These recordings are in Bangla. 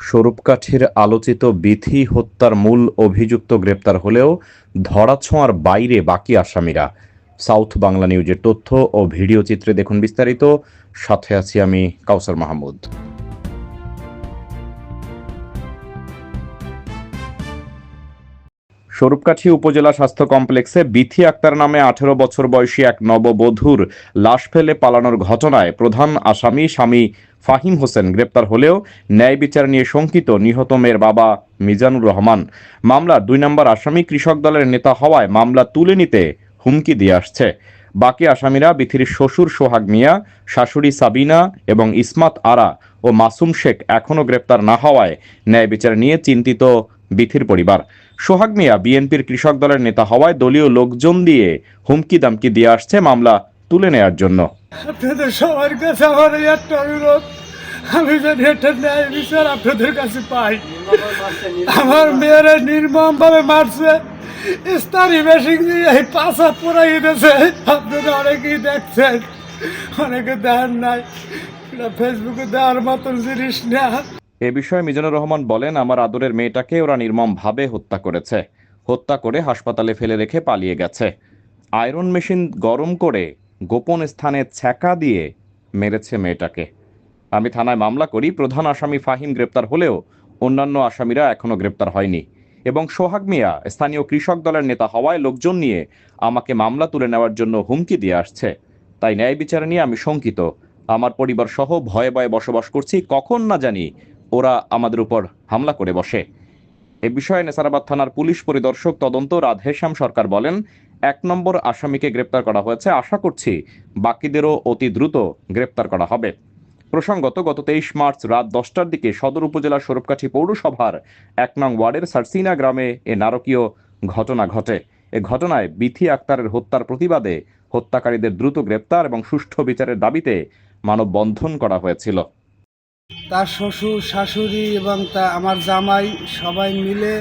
স্বরূপকাঠির আলোচিত বিথি হত্যার মূল অভিযুক্ত গ্রেপ্তার হলেও ধরাছোঁয়ার বাইরে বাকি আসামিরা। সাউথ বাংলা নিউজের তথ্য ও ভিডিও চিত্রে দেখুন বিস্তারিত। সাথে আছি আমি কাউসার মাহমুদ। স্বরূপকাঠি উপজেলা স্বাস্থ্য কমপ্লেক্সে বিথি আক্তার নামে আঠেরো বছর বয়সী এক নববধূর লাশ ফেলে পালানোর ঘটনায় প্রধান আসামি স্বামী ফাহিম হোসেন গ্রেপ্তার হলেও ন্যায় বিচার নিয়ে শঙ্কিত নিহত মেয়ের বাবা মিজানুর রহমান। মামলার দুই নম্বর আসামি কৃষক দলের নেতা হওয়ায় মামলা তুলে নিতে হুমকি দিয়ে আসছে। বাকি আসামিরা বিথির শ্বশুর সোহাগ মিয়া, শাশুড়ি সাবিনা এবং ইসমাত আরা ও মাসুম শেখ এখনও গ্রেপ্তার না হওয়ায় ন্যায় বিচার নিয়ে চিন্তিত বিথির পরিবার। সোহাগ মিয়া বিএনপির কৃষক দলের নেতা হওয়ায় দলীয় লোকজন দিয়ে হুমকি দামকি দিয়ে আসছে মামলা তুলে নেয়ার জন্য। আপনাদের সবার কাছে আমার একটা অনুরোধ। আমি যেন এটা ন্যায় বিচার আপনাদের কাছে পাই, আমার মেয়েরা নির্মম ভাবে মারছে, ইস্তারি মেশিন দিয়ে এই পাশা পড়াই দিয়েছে। আপনারা অনেকেই দেখছেন, অনেকে দেন নাই। ফেসবুকে দেওয়ার মতন জিনিস না। এ বিষয়ে মিজানুর রহমান বলেন, আমার আদরের মেয়েটাকে ওরা নির্মমভাবে হত্যা করেছে। হত্যা করে হাসপাতালে ফেলে রেখে পালিয়ে গেছে। আয়রন মেশিন গরম করে গোপন স্থানে ছ্যাঁকা দিয়ে মেরেছে মেয়েটাকে। আমি থানায় মামলা করি, প্রধান আসামি ফাহিম গ্রেপ্তার হলেও অন্যান্য আসামিরা এখনও গ্রেপ্তার হয়নি। এবং সোহাগ মিয়া, স্থানীয় কৃষক দলের নেতা হওয়ায় লোকজন নিয়ে আমাকে মামলা তুলে নেওয়ার জন্য হুমকি দিয়ে আসছে। তাই ন্যায় বিচার নিয়ে আমি শঙ্কিত। আমার পরিবার সহ ভয়ে ভয়ে বসবাস করছি। কখন না জানি ওরা আমাদের উপর হামলা করে বসে। এ বিষয়ে নেসারাবাদ থানার পুলিশ পরিদর্শক তদন্ত রাধেশ্যাম সরকার বলেন, এক নম্বর আসামিকে গ্রেপ্তার করা হয়েছে। আশা করছি বাকিদেরও অতি দ্রুত গ্রেপ্তার করা হবে। প্রসঙ্গত, গত তেইশ মার্চ রাত দশটার দিকে সদর উপজেলা স্বরূপকাঠি পৌরসভার এক নং ওয়ার্ডের সারসিনা গ্রামে এ নারকীয় ঘটনা ঘটে। এ ঘটনায় বিথি আক্তারের হত্যার প্রতিবাদে হত্যাকারীদের দ্রুত গ্রেপ্তার এবং সুষ্ঠু বিচারের দাবিতে মানববন্ধন করা হয়েছিল। তার শ্বশুর, শাশুড়ি এবং তা আমার জামাই সবাই মিলে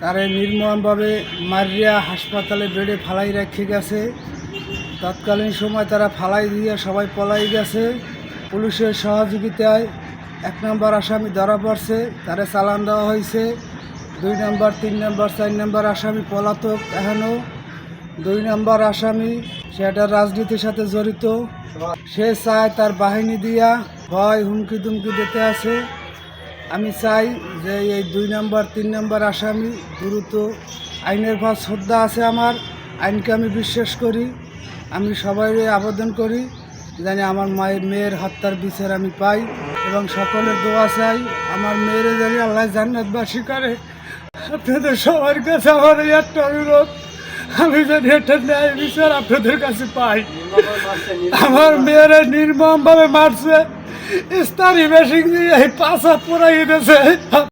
তারে নির্মমভাবে মারিয়া হাসপাতালে বেডে ফালাই রেখে গেছে। তৎকালীন সময় তারা ফালাই দিয়ে সবাই পলাই গেছে। পুলিশের সহযোগিতায় এক নম্বর আসামি ধরা পড়ছে, তারে চালান দেওয়া হয়েছে। দুই নম্বর, তিন নম্বর, চার নম্বর আসামি পলাতক এখনও দুই নম্বর আসামি সেটা রাজনীতির সাথে জড়িত। সে চায় তার বাহিনী দিয়া ভয় হুমকি দুমকি দিতে আছে। আমি চাই যে এই দুই নম্বর, তিন নম্বর আসামি দ্রুত আইনের ভাব শ্রদ্ধা আছে আমার, আইনকে আমি বিশ্বাস করি, আমি সবাই আবেদন করি জানি আমার মায়ের মেয়ের হত্যার বিচার আমি পাই এবং সকলের দোয়া চাই। আমার মেয়েরে জানি আল্লাহ জান্নাতবাসী করে। আপনাদের সবার কাছে আমার এই একটা অনুরোধ, আমি যদি এটা ন্যায় বিচার আপনাদের কাছে পাই। আমার মেয়েরা নির্মম ভাবে মারছে ইস্তারি মেশিন দিয়ে এই পাশা পড়াই দিয়েছে